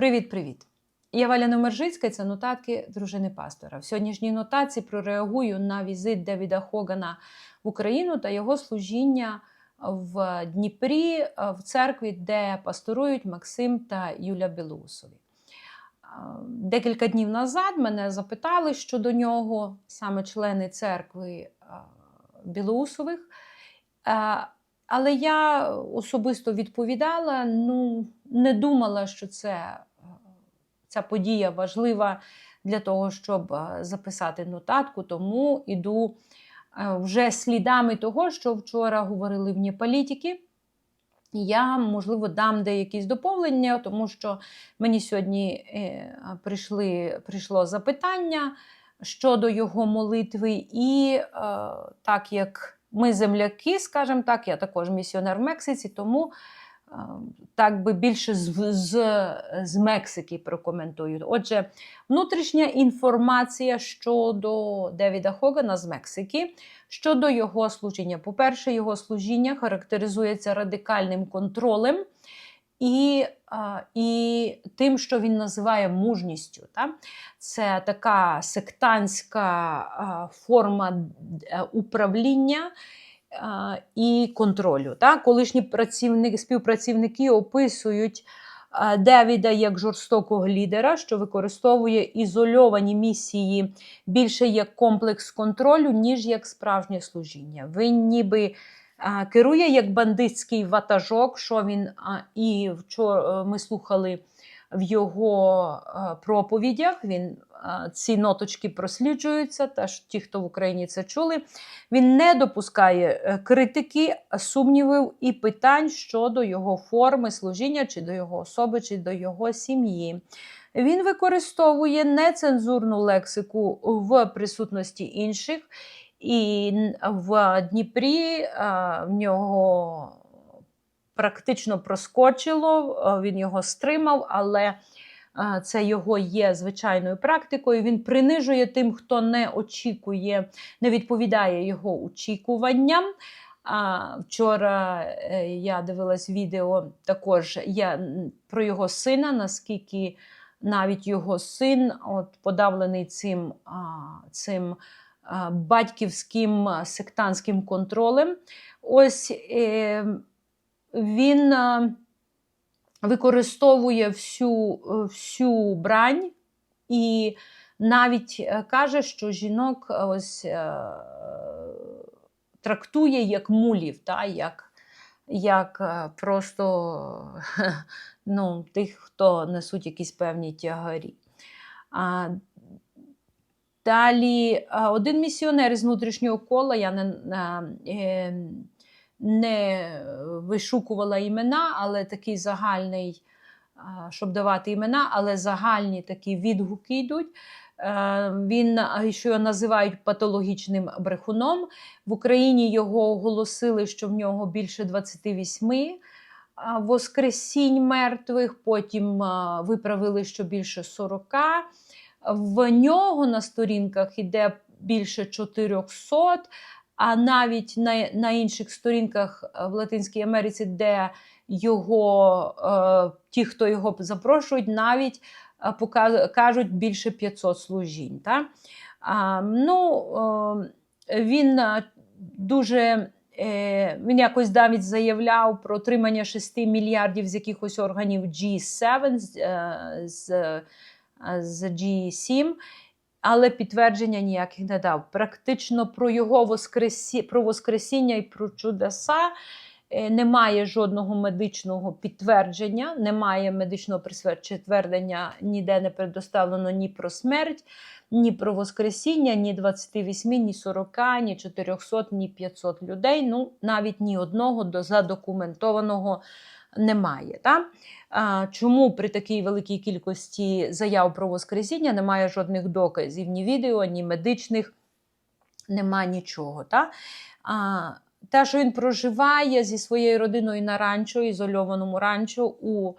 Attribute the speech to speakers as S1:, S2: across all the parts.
S1: Привіт-привіт! Я Валя Номержицька, це нотатки дружини пастора. В сьогоднішній нотації прореагую на візит Девіда Хогана в Україну та його служіння в Дніпрі е, в церкві, де пасторують Максим та Юля Білоусові. Е, Декілька днів назад мене запитали щодо нього, саме члени церкви е, Білоусових. Але я особисто відповідала: ну, не думала, що це, ця подія важлива для того, щоб е, записати нотатку, тому іду е, вже слідами того, що вчора говорили вні політики. Я, можливо, дам деякісь доповнення, тому що мені сьогодні е, прийшли, прийшло запитання щодо його молитви, і так як ми земляки, скажімо так, я також місіонер в Мексиці, тому так би більше з, з, з Мексики прокоментую. Отже, внутрішня інформація щодо Девіда Хогана з Мексики, щодо його служіння. По-перше, його служіння характеризується радикальним контролем. І і тим, що він називає мужністю. Та? Це така сектантська форма е, управління і контролю. Та? Колишні працівники, співпрацівники описують Девіда як жорстокого лідера, що використовує ізольовані місії більше як комплекс контролю, ніж як справжнє служіння. Він ніби керує як бандитський ватажок, що він і вчора ми слухали в його а, проповідях. Він ці ноточки просліджуються. Теж ті, хто в Україні це чули. Він не допускає е, критики, сумнівів і питань щодо його форми служіння, чи до його особи, чи до його сім'ї. Він використовує нецензурну лексику в присутності інших. І в Дніпрі в нього практично проскочило, він його стримав, але це його є звичайною практикою. Він принижує тим, хто не очікує, не відповідає його очікуванням. А вчора е, я дивилась відео також я, про його сина, наскільки навіть його син, от подавлений цим, цим батьківським сектантським контролем. Ось е, він використовує всю, всю брань і навіть е, каже, що жінок ось е, трактує як мулів, та, як, як просто ну, тих, хто несуть якісь певні тягарі. Далі один місіонер із внутрішнього кола, я не, не вишукувала імена, але такий загальний, щоб давати імена, але загальні такі відгуки йдуть. Він що його називають патологічним брехуном. В Україні його оголосили, що в нього більше 28 воскресінь мертвих, потім виправили, що більше 40 в нього на сторінках іде більше 400, а навіть на на інших сторінках е, в Латинській Америці, де його, е, ті, хто його запрошують, навіть е, кажуть більше 500 служінь. Та? А, ну, Він дуже. Він якось навіть заявляв про отримання 6 мільярдів з якихось органів G7 з з G7, але підтвердження ніяких не дав. Практично про його воскресі... про Воскресіння і про чудеса е, немає жодного медичного підтвердження, немає медичного підтвердження, ніде не предоставлено ні про смерть, ні про Воскресіння, ні 28, ні 40, ні 400, ні 500 людей. Ну, навіть ні одного задокументованого немає. Та? Чому при такій великій кількості заяв про Воскресіння немає жодних доказів, ні відео, ні медичних, нема нічого. Та? Те, що він проживає зі своєю родиною на ранчо, ізольованому ранчо у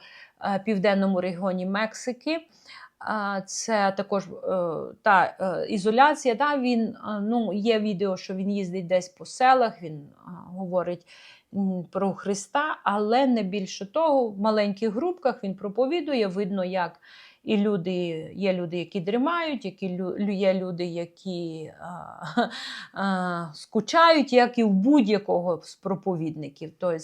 S1: е, південному регіоні Мексики. Це також е, та е, ізоляція. Та, він, ну, Є відео, що він їздить десь по селах, він говорить про Христа, але не більше того, в маленьких групках він проповідує. Видно, як і люди, є люди, які дрімають, які є люди, які а, а, скучають, як і в будь-якого з проповідників. Тобто,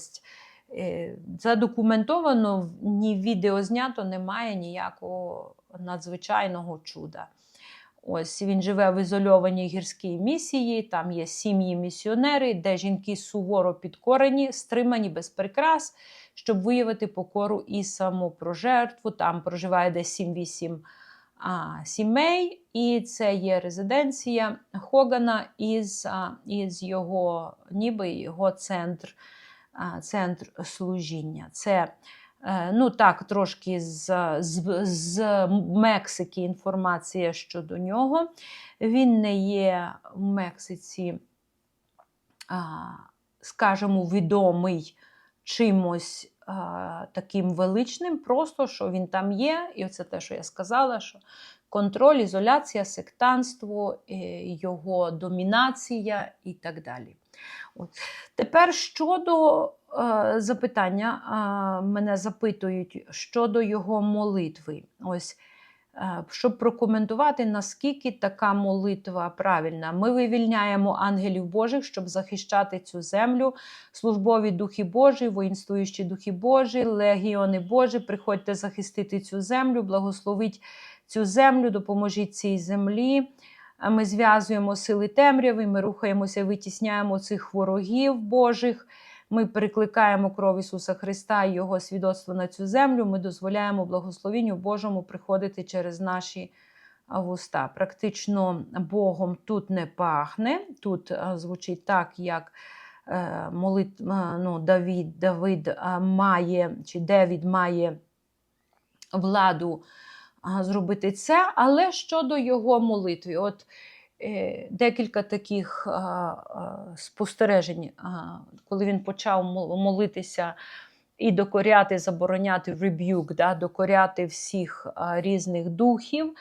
S1: е, задокументовано, ні відео знято, немає ніякого надзвичайного чуда. Ось він живе в ізольованій гірській місії, там є сім'ї місіонери, де жінки суворо підкорені, стримані без прикрас, щоб виявити покору і самопрожертву. Там проживає десь 7-8 а, сімей, і це є резиденція Хогана із, а, із його, ніби його центр, а, центр служіння. Це Ну так, трошки з, з, з Мексики інформація щодо нього. Він не є в Мексиці, скажімо, відомий чимось таким величним, просто що він там є, і це те, що я сказала, що контроль, ізоляція, сектанство, е, його домінація і так далі. От. Тепер щодо е, запитання, е, мене запитують щодо його молитви. Ось, е, щоб прокоментувати, наскільки така молитва правильна. Ми вивільняємо ангелів Божих, щоб захищати цю землю, службові духи Божі, воїнствуючі духи Божі, легіони Божі, приходьте захистити цю землю, благословіть цю землю, допоможіть цій землі. Ми зв'язуємо сили темряви, ми рухаємося, витісняємо цих ворогів Божих. Ми перекликаємо кров Ісуса Христа і Його свідоцтво на цю землю. Ми дозволяємо благословінню Божому приходити через наші вуста. Практично Богом тут не пахне. Тут звучить так, як е, молит, ну, Давид, Давид має, чи Девід має владу зробити це, але щодо його молитви, от е, декілька таких спостережень, коли він почав молитися і докоряти, забороняти rebuke, да, докоряти всіх а, різних духів.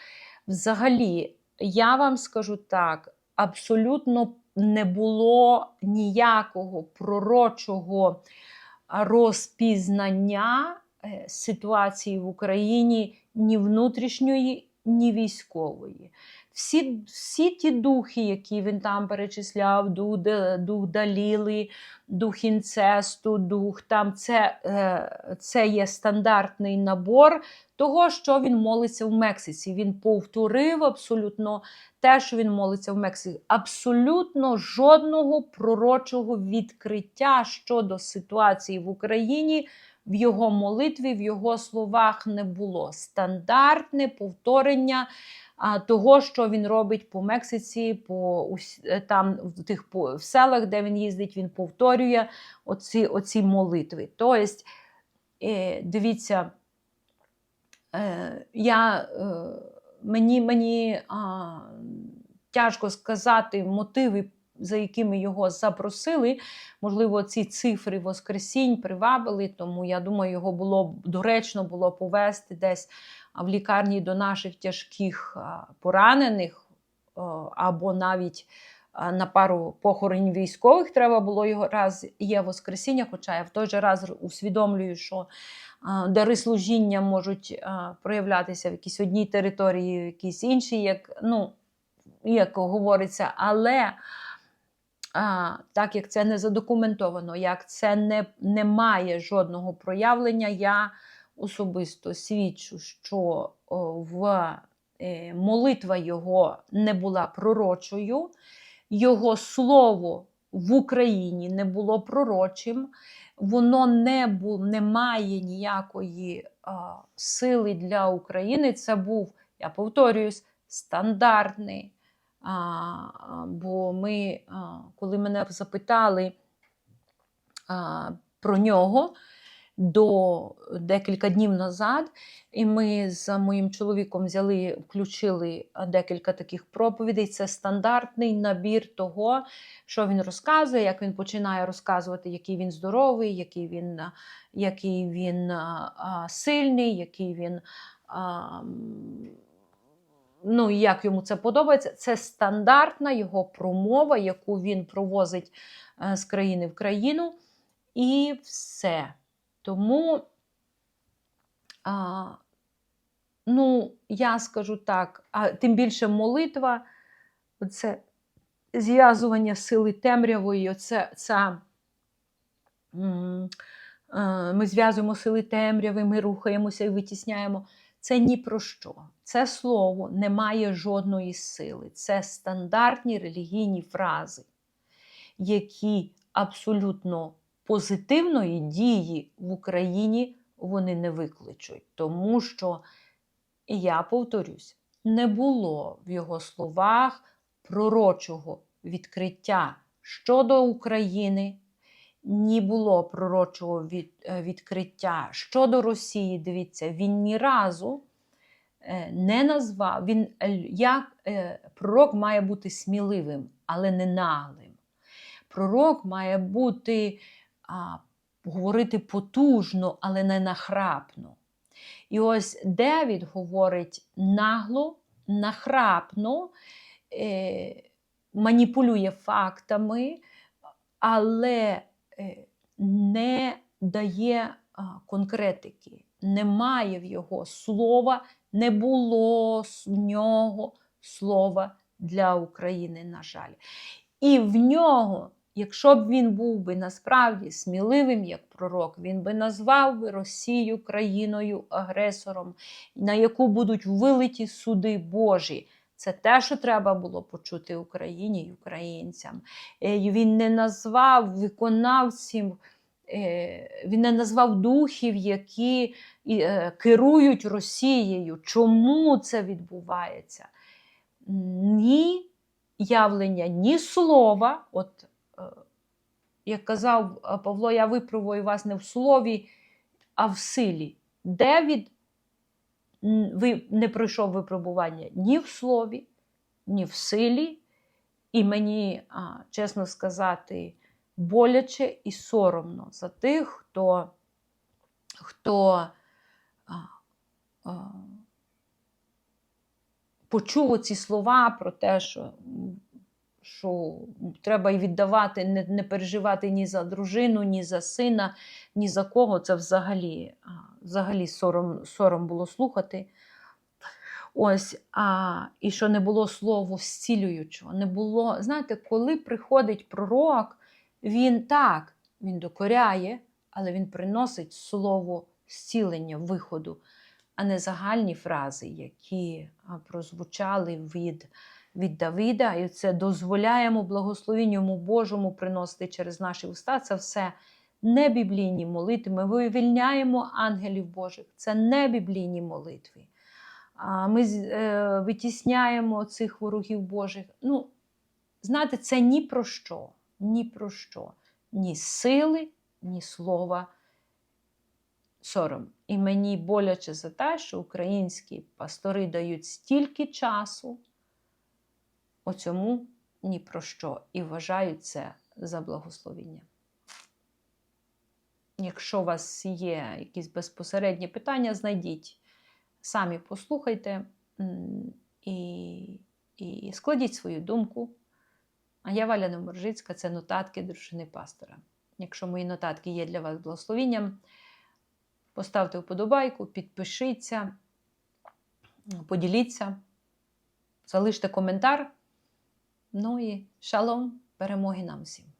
S1: Взагалі, я вам скажу так, абсолютно не було ніякого пророчого розпізнання ситуації в Україні ні внутрішньої, ні військової. Всі, всі ті духи, які він там перечисляв, дух, дух Даліли, дух інцесту, дух там, це, е, це є стандартний набор того, що він молиться в Мексиці. Він повторив абсолютно те, що він молиться в Мексиці. Абсолютно жодного пророчого відкриття щодо ситуації в Україні в його молитві, в його словах не було. Стандартне повторення того, що він робить по Мексиці, по е, там в тих по- в селах, де він їздить, він повторює оці, оці молитви. Тобто, е, дивіться, е, я, мені, мені тяжко сказати мотиви, за якими його запросили. Можливо, ці цифри Воскресінь привабили, тому я думаю, його було доречно було повести десь в лікарні до наших тяжких поранених, або навіть на пару похорон військових треба було його раз є Воскресіння, хоча я в той же раз усвідомлюю, що дари служіння можуть проявлятися в якійсь одній території, в якійсь іншій, як, ну, як говориться, але а, так як це не задокументовано, як це не, не має жодного проявлення, я особисто свідчу, що в е, молитва його не була пророчою, його слово в Україні не було пророчим, воно не, бу, не має ніякої а, сили для України. Це був, я повторююсь, стандартний. А, бо ми, а, коли мене запитали а, про нього до декілька днів назад, і ми з моїм чоловіком взяли, включили декілька таких проповідей. Це стандартний набір того, що він розказує, як він починає розказувати, який він здоровий, який він, який він а, сильний, який він. А, ну, як йому це подобається, це стандартна його промова, яку він провозить е, з країни в країну. і все. Тому, а, ну, я скажу так, а тим більше молитва, це зв'язування сили темрявої, оце, ця, е, ми зв'язуємо сили темряви, ми рухаємося і витісняємо. Це ні про що. Це слово не має жодної сили. Це стандартні релігійні фрази, які абсолютно позитивної дії в Україні вони не викличуть. Тому що, я повторюсь, не було в його словах пророчого відкриття щодо України, ні було пророчого від, е, відкриття щодо Росії. Дивіться, він ні разу не назвав. Він е, як е, пророк має бути сміливим, але не наглим. Пророк має бути а, говорити потужно, але не нахрапно. І ось Девід говорить нагло, нахрапно, е, маніпулює фактами, але е, не дає конкретики. Немає в його слова, не було в нього слова для України, на жаль. І в нього, якщо б він був би насправді сміливим як пророк, він би назвав би Росію країною агресором, на яку будуть вилиті суди Божі. Це те, що треба було почути Україні і українцям. Е, Він не назвав виконавців, е, він не назвав духів, які е, керують Росією. Чому це відбувається? Ні явлення, ні слова. От, е, як казав е, Павло, я випробую вас не в слові, а в силі. Девід м, ви не пройшов випробування ні в слові, ні в силі. І мені, чесно сказати, боляче і соромно за тих, хто, хто а, а, почув ці слова про те, що, що треба й віддавати, не, не переживати ні за дружину, ні за сина, ні за кого. Це взагалі, взагалі сором, сором було слухати. Ось, а, і що не було слову зцілюючого, не було. Знаєте, коли приходить пророк, він так, він докоряє, але він приносить слово зцілення, виходу, а не загальні фрази, які прозвучали від, від Давида. І це дозволяємо благословенню Божому приносити через наші уста. Це все не біблійні молитви. Ми вивільняємо ангелів Божих. Це не біблійні молитви. Ми е, витісняємо цих ворогів Божих. Ну, знаєте, це ні про що, ні про що, ні сили, ні слова. Сором. І мені боляче за те, що українські пастори дають стільки часу оцьому ні про що і вважають це за благословіння. Якщо у вас є якісь безпосередні питання, знайдіть, самі послухайте і, і складіть свою думку. А я Валя Неморжицька, це нотатки дружини пастора. Якщо мої нотатки є для вас благословенням, поставте вподобайку, підпишіться, поділіться, залиште коментар. Ну і шалом, перемоги нам всім!